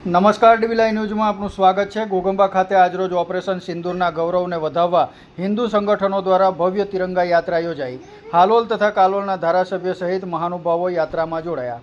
નમસ્કાર ડીવીલાઈ ન્યૂઝમાં આપનું સ્વાગત છે. ગોગંબા ખાતે આજરોજ ઓપરેશન સિંદૂરના ગૌરવને વધાવવા હિન્દુ સંગઠનો દ્વારા ભવ્ય તિરંગા યાત્રા યોજાઈ. હાલોલ તથા કાલોલના ધારાસભ્ય સહિત મહાનુભાવો યાત્રામાં જોડાયા.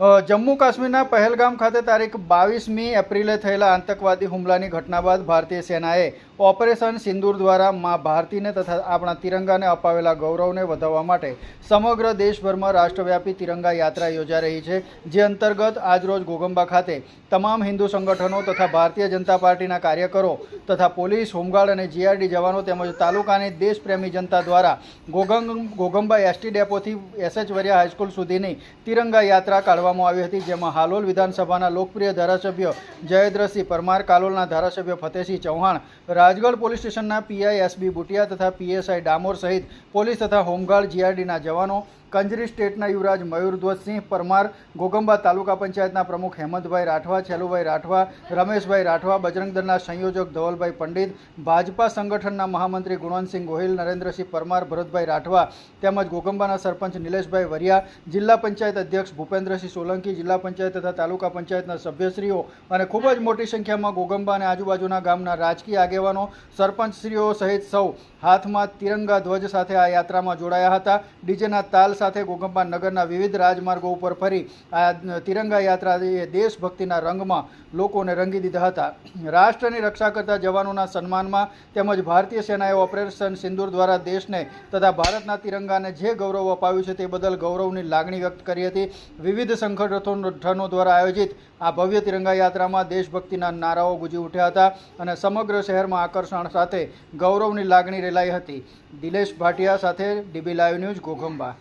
જમ્મુ કાશ્મીરના પહેલગામ ખાતે તારીખ બાવીસમી એપ્રિલે થયેલા આતંકવાદી હુમલાની ઘટના બાદ ભારતીય સેનાએ ઓપરેશન સિંદૂર દ્વારા મા ભારતીને તથા આપણા તિરંગાને અપાવેલા ગૌરવને વધારવા માટે સમગ્ર દેશભરમાં રાષ્ટ્રવ્યાપી તિરંગા યાત્રા યોજા રહી છે, જે અંતર્ગત આજરોજ ગોગંબા ખાતે તમામ હિન્દુ સંગઠનો તથા ભારતીય જનતા પાર્ટીના કાર્યકરો તથા પોલીસ, હોમગાર્ડ અને જીઆરડી જવાનો તેમજ તાલુકાની દેશપ્રેમી જનતા દ્વારા ગોગંગ, ગોગંબા એસટી ડેપોથી એસએચ વરિયા હાઈસ્કૂલ સુધીની તિરંગા યાત્રા કાઢવામાં આવી હતી, જેમાં હાલોલ વિધાનસભાના લોકપ્રિય ધારાસભ્ય જયેન્દ્રસિંહ પરમાર, કાલોલના ધારાસભ્ય ફતેહસિંહ ચૌહાણ, રાજગઢ પોલીસ સ્ટેશનના પીઆઈ એસબી બુટિયા તથા પીએસઆઈ ડામોર સહિત પોલીસ તથા હોમગાર્ડ જીઆરડીના જવાનો કંજરી સ્ટેટના યુવરાજ મયુરધ્વજસિંહ, પરમાર ગોગંબા તાલુકા પંચાયતના પ્રમુખ હેમંતભાઈ રાઠવા, છેલુભાઈ રાઠવા, રમેશભાઈ રાઠવા, બજરંગ સંયોજક ધવલભાઈ પંડિત, ભાજપા સંગઠનના મહામંત્રી ગુણવંતસિંહ ગોહિલ, નરેન્દ્રસિંહ પરમાર, ભરતભાઈ રાઠવા તેમજ ગોગંબાના સરપંચ નિલેશભાઈ વરિયા, જિલ્લા પંચાયત અધ્યક્ષ ભૂપેન્દ્રસિંહ સોલંકી, જિલ્લા પંચાયત તથા તાલુકા પંચાયતના સભ્યશ્રીઓ અને ખૂબ જ મોટી સંખ્યામાં ગોગંબા અને આજુબાજુના ગામના રાજકીય આગેવાનો, સરપંચશ્રીઓ સહિત સૌ હાથમાં તિરંગા ધ્વજ સાથે આ યાત્રામાં જોડાયા હતા. ડીજેના તાલ સાથે ગોગંબા નગરના વિવિધ રાજમાર્ગો ઉપર ફરી આ તિરંગા યાત્રા દેશભક્તિના રંગમાં લોકોને રંગી દીધા હતા. રાષ્ટ્રની રક્ષા કરતા જવાનોના સન્માનમાં તેમજ ભારતીય સેનાએ ઓપરેશન સિંદૂર દ્વારા દેશને તથા ભારતના તિરંગાને જે ગૌરવ અપાવ્યું છે તે બદલ ગૌરવની લાગણી વ્યક્ત કરી હતી. વિવિધ સંગઠનો દ્વારા આયોજિત આ ભવ્ય તિરંગા યાત્રામાં દેશભક્તિના નારાઓ ગુંજી ઉઠ્યા હતા અને સમગ્ર શહેરમાં આકર્ષણ સાથે ગૌરવની લાગણી રેલાઈ હતી. દિલેશ ભાટિયા સાથે ડીબી લાઈવ ન્યૂઝ ઘોઘંબા